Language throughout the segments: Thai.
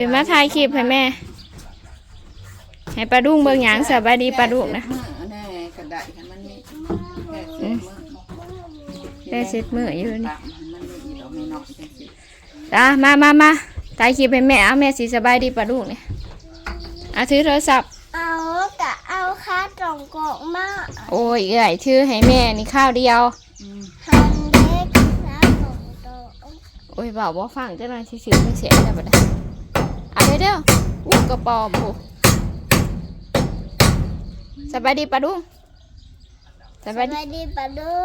เป็นมาถ่ายคลิปให้แม่ ให้ปลาดุ้งเบิ่งหยังสบายดีปลาดุ้งนะแน่กระดาษให้มันนี่ได้เสร็จมื้ออยู่นี่ตามให้มันนี่ดอกไม่น้อยจังสิอะมามามาถ่ายคลิปให้แม่เอาแม่สิสบายดีปลาดุ้งเนี่ยเอาถือโทรศัพท์ เอากะเอาค่าตรงกอกมาโอ้ยเอ้ยถือให้แม่นี่ข้าวเดียวอืมหันเล็กนะตรงโตะโอ้ยบอกว่าฟังจังหน่อยสิซื้อไม่เสียได้บ่ได้ เอาไปเด้ออู้กระปอมโหสบายดีปลาดุ้งสสบายดีวัสดีปะเด้อ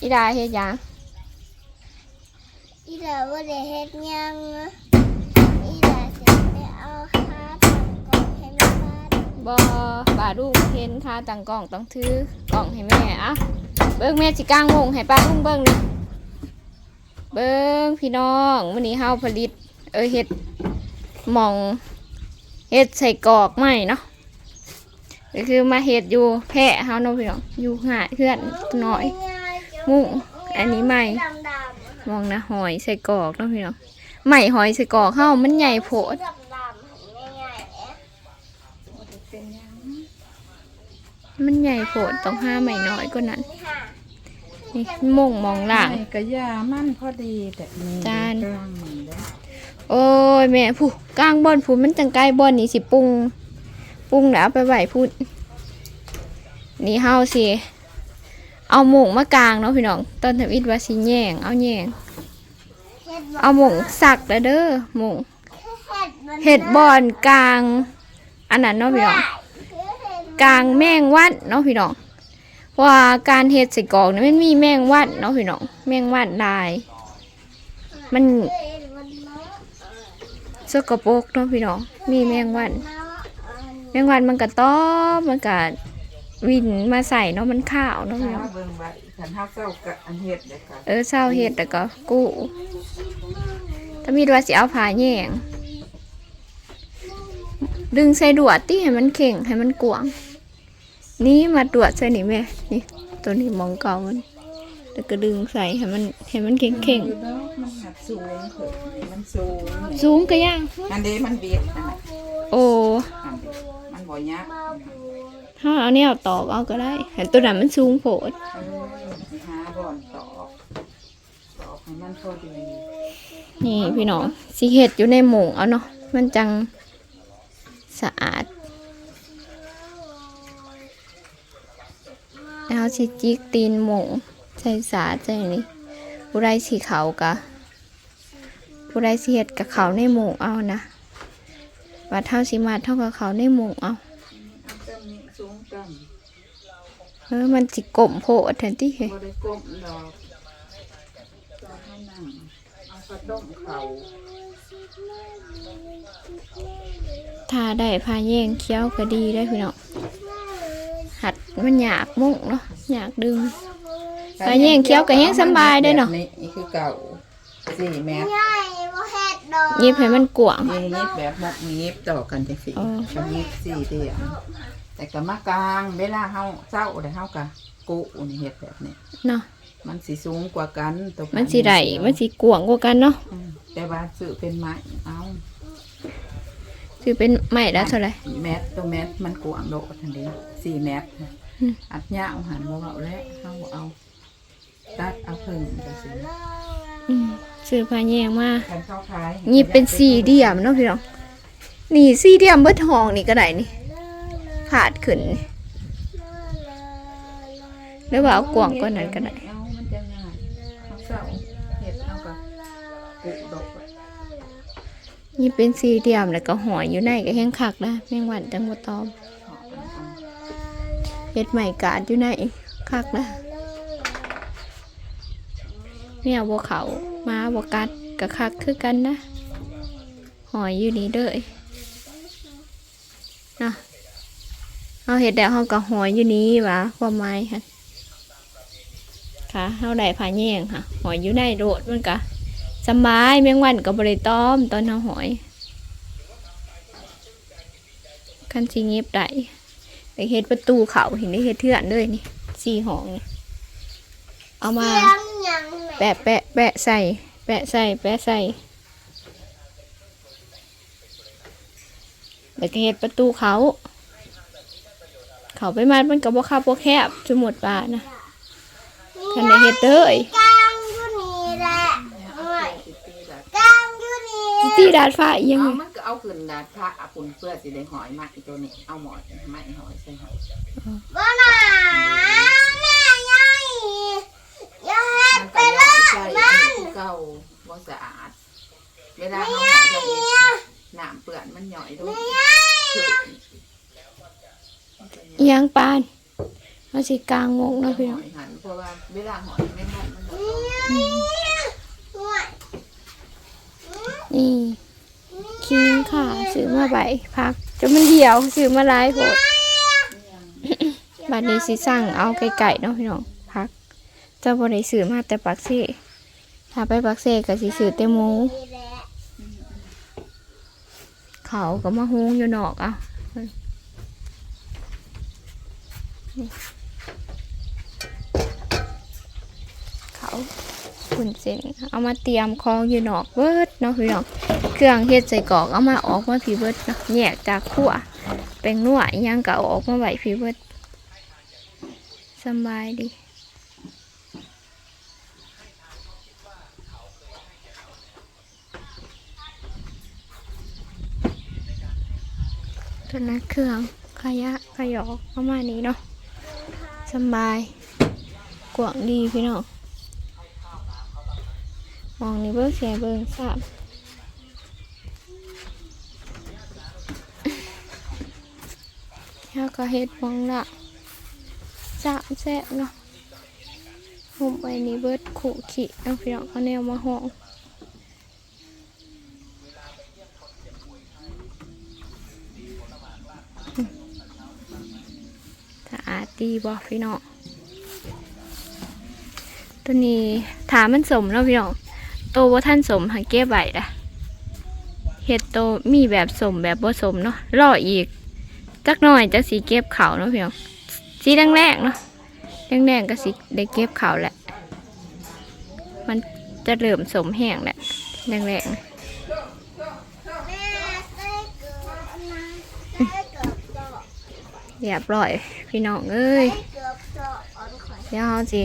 อีดาเฮ็ดหยังอีดาว่าได้เฮ็ดหยังนะอีดาสิไปเอาค่าตรงกอกให้แม่บ้านบปลาดุ้งเห็นค่าตั้งกล้องต้องถือกล้องให้แม่อะเบิ้งแม่สิกางวงให้ปลาดุ้งเบิ้งนี่เบิ้งพี่น้องมื้อนี้เฮาผลิต เออเฮ็ดหมองเฮ็ดใส่กรอกใหม่เนาะก็คือมาเฮ็ดอยู่แพะเฮาเนาะพี่น้องอยู่หาเพื่อนน้อยง่ายๆจ้ะมุ้งอันนี้ใหม่ดำๆมองนะหอยใส่กรอกเนาะพี่น้องใหม่หอยใส่กรอกเฮามันใหญ่โพดดำๆง่ายๆเอ๊ะมันใหญ่โพดต้องห้าใหม่น้อยกว่านั้นนี่ค่ะนี่มุงมองหลังไอ้กระยามันพอดีแต่นี่จาน โอ้ยแม่ผู้กลางบอนผู้มันจังใกล้บอนนี่สิปุงปุงแล้วเอาไปไหวพูดนี่เฮาสิเอาหมงมากลางเนาะพี่น้องต้นทวิตว่าสิแย่งเอาแย่งเอาหมงสักแล้วเด้อหมงเห็ดบอนกลาง อันนั้นเนาะพี่น้องกลางแมงวัดเนาะพี่น้องพราะว่าการเฮ็ดใส่กอกนี่มันมีแมงวัดเนาะพี่น้องแมงวัดลาย มัน เฮ็ดมันเนาะ สกปรกเนาะพี่น้องมีแมงวัดเนาะอันแมงวันมันก็ต้อมมันก็วินมาใส่เนาะมันข้าวเนาะพี่น้องถ้าเบิ่งไว้ฉันเฮาเจ้ากับอันเฮ็ดเด้อค่ะเออเศร้าเฮ็ดแต่ก็กู้ถ้ามีดว่าสิเอาผ้าแยงดึงใส่ดวดที่ให้มันเข่งให้มันกวาง นี่มาดวดใส่นี่แม่นี่ตัวนี้มองเก่ามัน แล้วก็ดึงใส่ให้มันให้มันเข่งเข่งอยู่ดอกมันหัดสูงเถิดมันสูงๆสูงก็ย่าง อันนี้มันเบียดนะโอ้อันนี้มันบ่ยักถ้าเอาเนี่ยตอกเอาก็ได้เห็นตัวนั้นมันสูงโผดเออสิหาบ่อนตอกตอกให้มันพอดีนี่พี่น้องสิเห็ดอยู่ในหมูเอาเนาะมันจังสะอาดแล้วสิจิกตีนหมู ใส่สาใส่นี่ผู้ใดสีเขากะผู้ใดสิเห็ดกับเขาในหมู่เอานะว่าเท่าสิมาเท่ากับเขาในหมู่เอาเจ้านี้สูงกันเออมันสิกลมโพดแทนที่เฮ้ยก้มดอกตอนให้นั่งเอากระด้งเขาถ้าได้พาแย่งเคี้ยวก็ดีได้อพี่น้องหัดมันอยากมุกเนาะอยากดึง ไปแย่งเคี้ยวก็แย่งสำบายเด้อเนาะ แบบนี่คือเก่าสี่เมตรง่ายบ่เฮ็ดดอกหยิบให้มันกวาง ยิบยิบแบบหมกยิบต่อกันจังสี่อ๋อชยิบสี่เดียวแต่ก็มากลางเวลาเฮาเศร้าเดี๋ยวเฮากะกุนี่เฮ็ดแบบนี้เนาะมันสิสูงกว่ากันตัวมันสิได้มันสิกวางกว่ากันเนาะอืมแต่ว่าซื้อเป็นไม้เอาถือเป็นไม้แล้วเท่าไหร่ แมตรตัวแมตรมันกว้างโดดทันเดีสี่เมตรอืม อัดยาวหันบ่เอาแล้วเฮาบ่เอา ตัดเอาเพิ่งจังซี่อืมซื้อพาแย่งมาคันเข้าขายหยิบเป็นสี่เหลี่ยมเนาะพี่น้องนี่สี่เหลี่ยมเบิดห้องนี่ก็ได้นี่ผาดขึ้นนี่หรือว่าเอากวางกว่านั้นก็ได้เอามันจะง่ายเฮาเศร้าเฮ็ดเฮาก็กุดอกไว้นี่เป็นสี่เหลี่ยมแล้วก็หอยอยู่ในก็แห้งคักนะแมงวันจังบ่ตอมเหาะมันเอาเฮ็ดใหม่กาดอยู่ในคักนะ เนี่ยบัวเขามาบัวกัดกับคักคือกันนะ หอยอยู่นี่เด้อนะเอาเห็ดแล้วเขากับหอยอยู่นี้วะความหมายค่ะค่ะเขาได้ผาแยงค่ะ หอยอยู่ในโรดมันกะสบายแมงวันกับบริต้อมตอนเอาหอยคันสิเงียบได้ไปเฮ็ดประตูเขาเห็นได้เฮ็ดเถื่อนเลยนี่สี่ห้องนี่ เอามาเสียงหยังแหม่แปะแปะแปะใส่ แปะใส่ แปะใส่แล้วก็เฮ็ดประตูเขา เขาไปมามันก็บ่คับบ่แคบสมมุติว่านะคันได้เฮ็ดเด้ยกลางอยู่นี่แหละโอ้ยสิตีแบบกลางอยู่นี่สิตีดาดฟ้าอีหยังเอาไงมันก็เอาขึ้นดาดพระอาปุ่นเพื่อสิได้หอยมากอีตัวนี้เอาหมอดไม้หอยใส่หอยบ่หนาแม่ใหญ่อย่าเฮ็ด มันไปก็เลย้อนยใส่มันเก่าบ่สะอาด เวลาเฮาหอยจะเฮ็ดน้ำเปื้อนมันหย่อยด้วยคืออีหยังปานเฮาสิกลางวงเนาะพี่หน้องอยหันเพราะว่าเวลาหอยไม่ทันมันก็โอ้ยนี่คิงค่ะซื้อมาใบพักจนมันเหี่ยวซื้อมาหลายโพดบัดนี้สิสั่งเอาไก่ๆเนาะพี่น้องพักเจ้าบ่ได้ซื้อมาแต่ปักเซ่ถ้าไปปักเซ่ก็สิซื้อแต่หมู เขาก็มาหุงอยู่นอกอะเขาขุนเส้นเอามาเตรียมของอยู่นอกเบิดเนาะพี่น้องเครื่องเฮ็ดใส่กอกเอามาออกมาผีเบิดเนาะแยกจากขั่วเป็นนัวอิหยังก็ออกมาไหวผีเบิดสบายดี ตัวนั้นเครื่องขยะขยอกประมาณนี้เนาะสบายกว้างดีพี่น้องมองนี่เบิ้งเสียเบิ้งสามแล้วก็เฮ็ดมองละสามแซ่เนาะหุบไปนี่เบิดขู่ขี้เอาพี่น้องเอาแนวมาห้องอืมสะอา ดีบ่พี่น้องตัวนี้ถามมันสมแล้วพี่น้องโตว่าท่านสมหังเก็บไว้ละเห็ดโตมีแบบสมแบบบ่สมเนาะรออีกจักหน่อยจะสีเก็บเขาเนาะพี่น้องสีแดงๆเนาะแดงๆก็สิได้เก็บเขาแหละ มันจะเริ่มสมแห้งแหละแดงๆนะ แม่ใส่เกลือนะใส่เกลือเจาะ เรียบร้อยพี่น้องเอ้ยใส่เกลือเจาะอ่อนข่อยเดี๋ยวเฮาสิ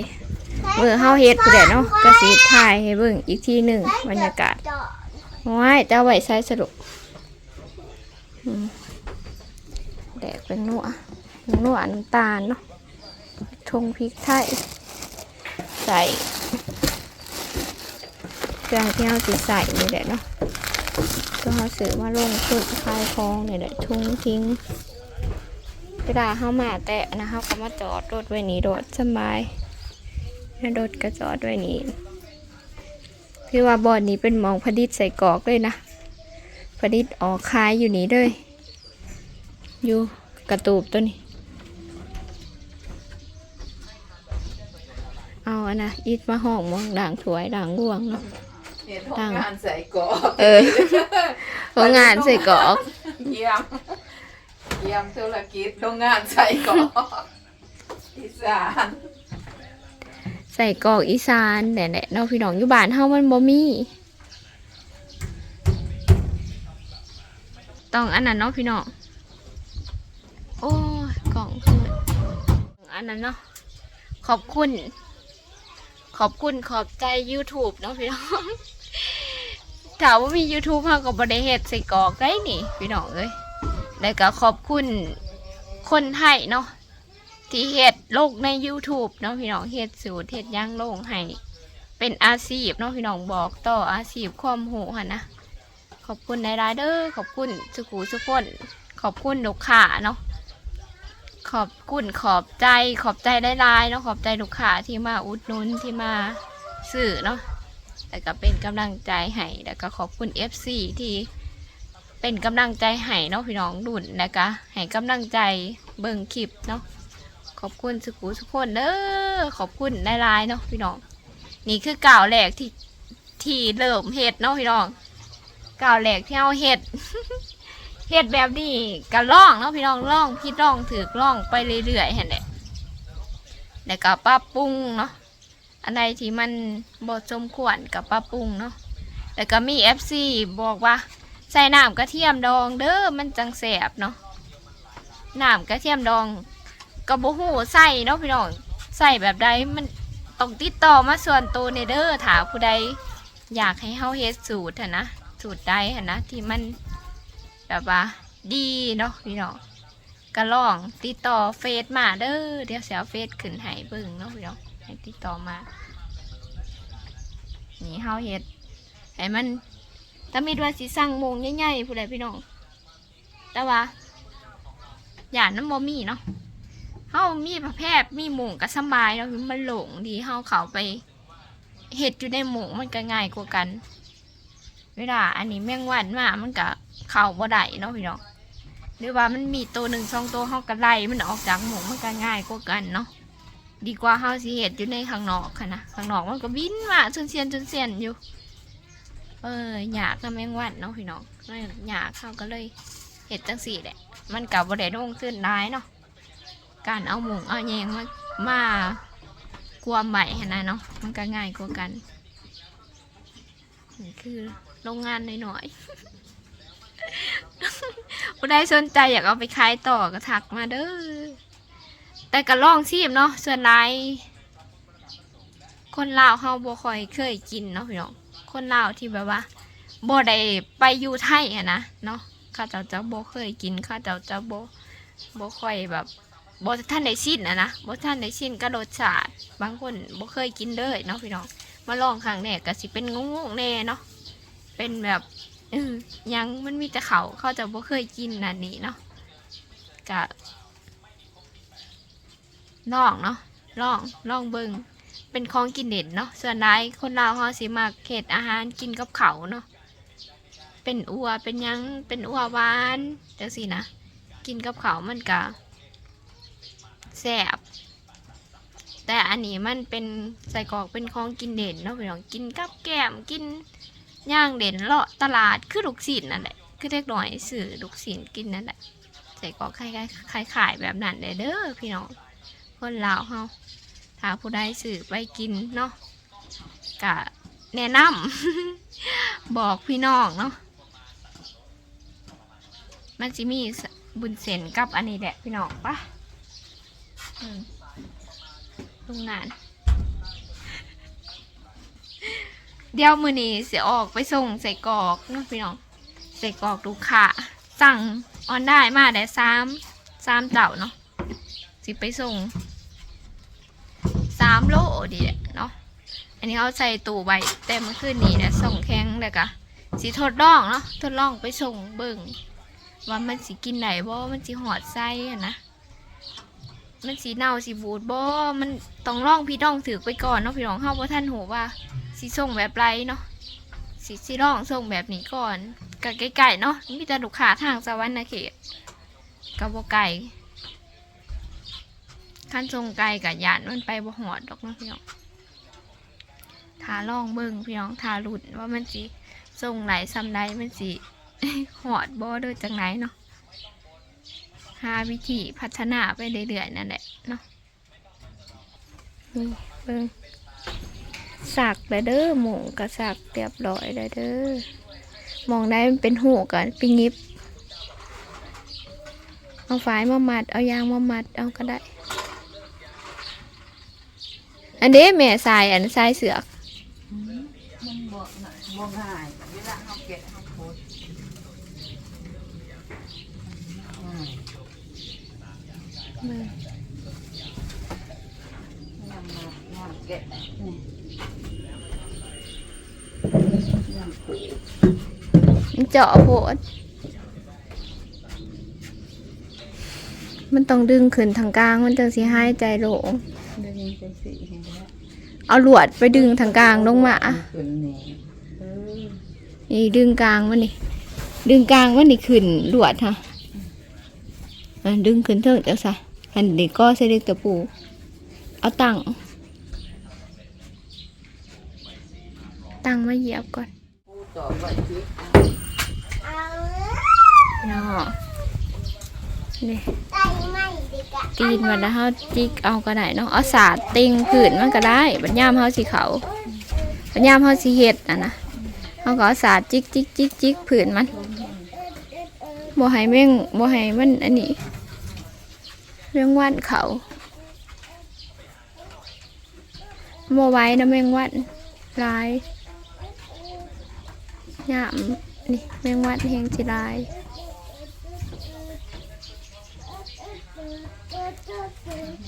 เมื่อเฮาเฮ็ดผู้ใดเนาะก็สิถ่ายให้เบิ่งอีกทีหนึ่งบรรยากาศเจาะว้ายจะเอาไว้ใช้สรุปอืมแดกเป็นนัวเป็นนัวน้ำตาลเนาะทงพริกไทยใส่เครื่องที่เราจะใส่นี่แหละเนาะก็เราซื้อมาลงทุนคลายคลองนี่แหละทุ่งทิ้งเวลาเข้ามาแตะนะเขาก็มาจอดรถไว้นี่รถสบายแล้วรถก็จอดไว้นี่คือว่าบอนนี้เป็นหมองผลิตใส่กรอกเลยนะผลิตออกขายอยู่นี่เลยอยู่กระตูบตัวนี้เอาอันนะอีทมาห้องหมองด่างถวยด่างร่วงเนาะเห็นห้องงานใส่กรอกเออโรงงานใส่กรอกเยี่ยม เยี่ยมธุรกิจโรงงานใส่กรอกอีสานใส่กรอกอีสานแหละๆเนาะพี่น้องอยู่บ้านเฮามันบ่มีต้องอันนั้นเนาะพี่น้องโอ้ยกล่องคืออันนั้นเนาะขอบคุณ ขอบคุณขอบใจ YouTube เนาะพี่น้องถามว่ามี YouTube เฮาก็บ่ได้เฮ็ดใส่กรอกได้นี่ พี่น้องเอ้ย แล้วก็ขอบคุณคนไทยเนาะที่เฮ็ดลงใน YouTube เนาะพี่น้องเฮ็ดสูตรเฮ็ดย่างลงให้เป็นอาชีพเนาะพี่น้องบอกต่ออาชีพความหูหันนะขอบคุณในรายเด้อขอบคุณสุขูสุคนขอบคุณลูกค้าเนาะขอบคุณขอบใจขอบใจหลายเนาะขอบใจลูกค้าที่มาอุดหนุนที่มาซื้อเนาะแล้วก็เป็นกำลังใจให้แล้วก็ขอบคุณ FC ที่ เป็นกำลังใจให้เนาะพี่น้องดุนแล้วก็ให้กำลังใจเบิ่งคลิปเนาะขอบคุณสุขุสุกคนเด้อขอบคุณหลายเนาะพี่น้อง นี่คือก่าวแรกที่ที่เริ่มเฮ็ดเนาะพี่น้องก่าวแรกที่เอาเฮ็ดเฮ็ดแบบนี้ก็ล่องเนาะพี่น้องล่องพี่ล่องถือล่องไปเรื่อยๆเห็นแหละแล้วก็ปรับปรุงเนาะอันใดที่มันบ่สมควรกับปรับปรุงเนาะแล้วก็มี FC บอกว่า ใส่น้ำกระเทียมดองเด้อมันจังแสบเนาะน้ำกระเทียมดองกระโบหูใส่เนาะพี่น้องใส่แบบใดมันต้องติดต่อมาส่วนตัวในเด้อถามผู้ใดอยากให้เฮาเฮ็ดสูตรนนะสูตรใดนนะที่มันแบบว่าดีเนาะพี่น้องก็ลองติดต่อเฟซมาเด้อเดี๋ยวเสียเฟซขึ้นให้เบิ่งเนาะพี่น้องให้ติดต่อมานี่เฮาเฮ็ดให้มัน ถ้ามีว่าสิสั่งมงใหญ่ๆผู้ใดพี่น้อง แต่ว่าอย่าน้ำบ่มีเนาะเฮามีประแพทย์มีหมูก็สบายเนาะมันหลงดีเฮาเขาไปเฮ็ดอยู่ในหมูมันก็ง่ายกว่ากัน เวลาอันนี้แมงวันมามันก็เข้าบ่ได้เนาะพี่น้องหรือว่ามันมีตัวหนึ่งสองตัวเฮาก็ไล่มันออกจากหมูมันก็ง่ายกว่ากันเนาะดีกว่าเฮาสิเห็ดอยู่ในข้างนอกค่ะนะข้างนอกมันก็บินมาจนเสียนจนเสียนอยู่ เอออยากนำแมงวันเนาะพี่น้องไม่อยากเขาก็เลยเห็ดจังสี่แหละ มันกับบ่ได้ลงขึ้นร้ายเนาะการเอาหมุงเอาแยงมามากลัวใหม่เห็นนะเนาะมันก็ง่ายกว่ากันนี่คือโรงงานหน่อยๆผู้ใดสนใจอยากเอาไปขายต่อก็ทักมาเด้อแต่ก็ลองชิมเนาะส่วนหลายคนลาวเฮาบ่ค่อยเคยกินเนาะพี่น้อง คนลาวที่แบบว่าบ่ได้ไปอยู่ไทยอะนะเนาะเขาเจ้าเจะบ่เคยกินเขาเจ้าเจะบ่บ่ค่อยแบบบ่ท่านได้ชินอะนะบ่ท่านได้ชินก็รสชาติบางคนบ่เคยกินเลยเนาะพี่น้องมาลองครั้งแรกก็สิเป็นงงๆแน่เนาะเป็นแบบยังมันมีแต่เขาเขาจะบ่เคยกินนั่นนี่เนาะก็ลองเนาะลองลองเบิง เป็นของกินเด่นเนาะส่วนนายคนลาวเขาสิมาเขตอาหารกินกับเขาเนาะเป็นอัวเป็นยังเป็นอัวหวานจังสินะกินกับเขามันกะแซ่บแต่อันนี้มันเป็นใส่กรอกเป็นของกินเด่นเนาะพี่น้องกินกับแก้มกินย่างเด่นเลาะตลาดคือลูกศิลนั่นแหละคือเล็กหน่อยสื่อลูกศิลกินนั่นแหละใส่กรอกคล้ายๆขายแบบนั้นเด้อพี่น้องคนลาวเฮา ถ้าผู้ใดสื่อไปกินเนาะกะแนะนำ บอกพี่น้องเนาะมันจะมีบุญเสนกับอันนี้แหละพี่น้องปะอืมโรงงาน เดี๋ยวมือนี้เสียออกไปส่งใส่กรอกเนาะพี่น้องใส่กรอกลูกค้าสั่งออนได้มาได้สามสามเต่าเนาะสิไปส่งามโลดีแหละเนาะอันนี้เขาใส่ตู้ใบแต่เมื่อคืนนี้เนี่ยส่งแข็งเลยกะสิทดลองเนาะทดลองไปส่งเบิ่งว่ามันสิกินไหนบ่มันสิหอดไส้อะนะมันสีเน่าสีบูดบ่มันต้องลองพี่น้องถือไปก่อนเนาะพี่น้องเข้าว่าท่านหูว่าสิส่งแบบไรเนาะสิสิลองส่งแบบนี้ก่อนกับไก่ๆเนาะมีแต่ลูกค้าทางสวรรค์นะเขตกับบ่ไก่ ขั้นทรงไกลกับยานมันไปบ่หอดดอกเนาะพี่น้องทาล่องเบิ่งพี่น้องทาหลุดว่ามันสิทรงไหลซ้ำใดมันสิหอดบ่เด้อจังไหนเนาะหาวิธีพัฒนาไปเรื่อยๆนั่นแหละเนาะนี่เบิ่งสักแล้วเด้อหมูกระสักเรียบร้อยแล้วเด้อมองได้มันเป็นหูกันปิงิบเอาฝายมามัด เอายางมามัด เอาก็ได้ อันนี้แม่สายอันสายเสือกมันบ่บ่ง่ายเวลาเฮาแกะเฮาโพดง่ายยำมายำแกะนี่ยำปูมันเจาะโพดมันต้องดึงขึ้นทางกลางมันจังสิหายใจโหลง เดี๋ยวนี้จังสิเห็นแล้ว เอาหลวดไปดึงทางกลางลงมาขึ้นนี่เออนี่ดึงกลางมันนี่ดึงกลางมันนี่ขึ้นหลวดฮะอะดึงขึ้นเถิงจังซะอันนี้ก็ใส่เล็กตะปูเอาตั้งตั้งมาเหยียบก่อนปูต่อไว้ที่เอาเนาะ นี่ไก่ไม่ดีกะตีนมันแล้วเฮาจิกเอาก็ได้เนาะเอาสาดติงผืนมันก็ได้ บัดยามเฮาสิเขาบัดยามเฮาสิเฮ็ดอะนะเฮาก็เอาสาดจิกจิกจิกจิกผืนมันลมแห้บ่ให้แม่งบ่ให้มันอันนี้แมงวันเขาบ่ไว้นะแมงวันหลายยามนี่แมงวันแห่งสิหลาย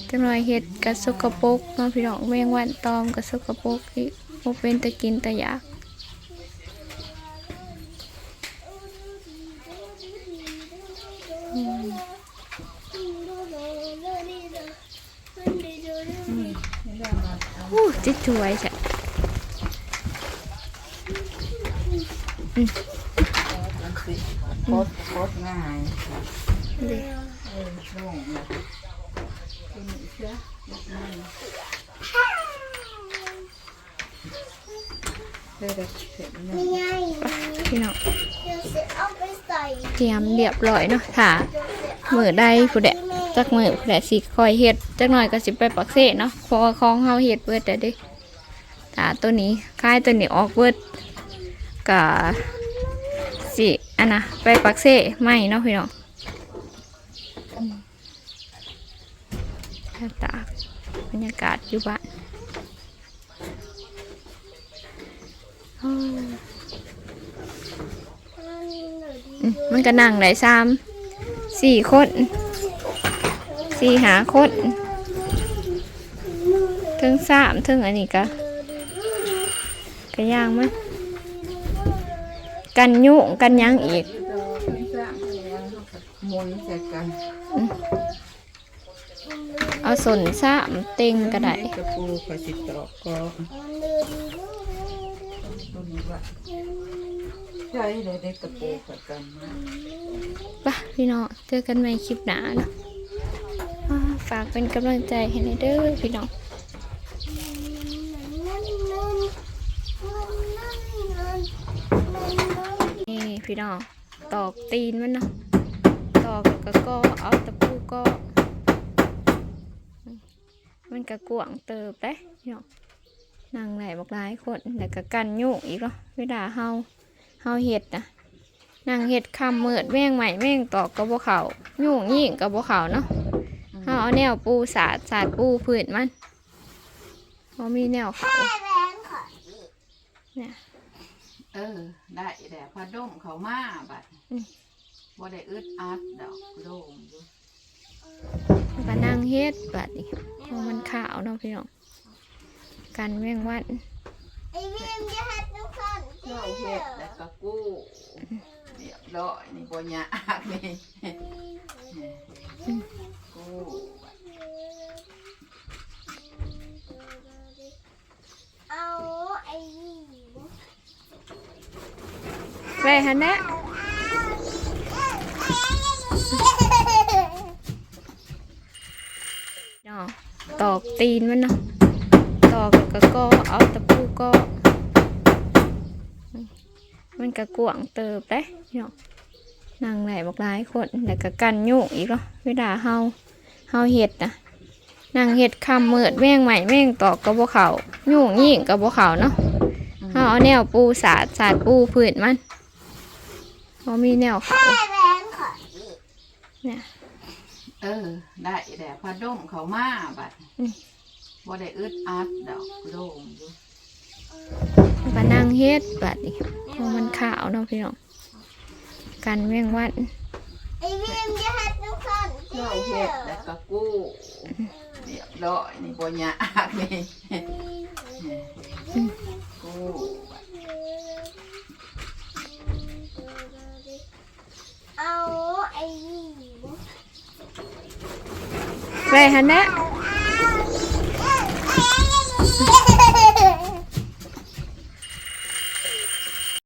จังหน่อยเห็ดกระสกปรกเนาะพี่น้องแมงวันตอมกระสกปรกอีกบ่เป็นตะกินตะอยากอู้จิตช่วยใช่จังสิโคตรโคตรง่ายดิ เออโล่งเลยกินอีกเชื้อเด้อเสร็จแล้วไม่ไงพี่น้องเอาไปใส่เตรียมเรียบร้อยเนาะค่ะมือได้ผู้ใดจักมือผู้ใดสิคอยเฮ็ดจักหน่อยก็สิไปปักเสเนาะเพราะว่าของเฮาเฮ็ดเบิดแต่ด้ถ้าตัวนี้คายตัวนี้ออกเบิดก็สิอันน่ะไปปักเสไม่เนาะพี่น้องอืมหน้าตากบรรยากาศ อยู่บ้านโอ้อืมมันก็นั่งได้สามสี่คนสี่หาคนถึงสามถึงอันนี้ก็ก็ย่างมั้ยกันยุ่งกันหยังอีก ดอกนี่สร้างแล้วเขาก็หมุนใส่กัน เอา สนสามเต็งก็ได้กระปูกระสิตอกก็ใช่เลยได้กระปูกับกันมาปะพี่น้องเจอกันใหม่คลิปหน้าเนาะฝากเป็นกำลังใจให้ในเด้อพี่น้องนี่พี่น้องตอกตีนมันเนาะตอกแล้วก็ก็เอาตะปูก็ มันก็กวางเติบได้พี่น้องนั่งไหลบักหลายคนแล้วก็กันยุ่งอีกเนาะเวลาเฮาเฮาเห็ดนะนั่งเห็ดคำมืดแม่งใหม่แม่งตอกกระบอกเขายุ่งยิ่งกระบอกเขาเนาะเฮาเอาแนวปูสาดสาดปูพื้นมันเฮามีแนวเขาเนี่ยเออ ได้แต่พอดมเขามาบัดอืมบ่ได้อึดอัดดอกโล่งอยู่ แล้วก็นั่งเฮ็ดบัดนี้เพราะมันขาวเนาะพี่น้องกันแมงวันไอ้วิมจะหัดทุกคนเจ้าเฮ็ดแล้วก็กู้เรียบร้อยนี่บ่ยากนี่กู้เอาไอ้นี่ไปฮันแนะเนาะตอกตีนมันเนาะตอกแล้วก็ก็เอาตะปูก็ มันก็กวางเติบได้เนาะนั่งไหลบักหลายคนแล้วก็กันยุ่งอีกเนาะเวลาเฮาเฮาเห็ดนะนั่งเห็ดคำเมืดแม่งใหม่แม่งตอกกระบอกเขายุ่งยิ่งกระบอกเขาเนาะเฮาเอาแนวปูสาดสาดปูพื้นมันเขามีแนวเขาเนี่ย เออ ได้แต่พอดมเขามาบัดอืมบ่ได้อึดอัดดอกโล่งอยู่ก็นั่งเฮ็ดบัดนี้เพราะมันขาวเนาะพี่น้องกันแมงวันไอ้วิมจะหัดทุกคนเจ้าเฮ็ดแล้วก็กู้เรียบร้อยนี่บ่ยากนี่กู้เอาไอ้ Về hả nát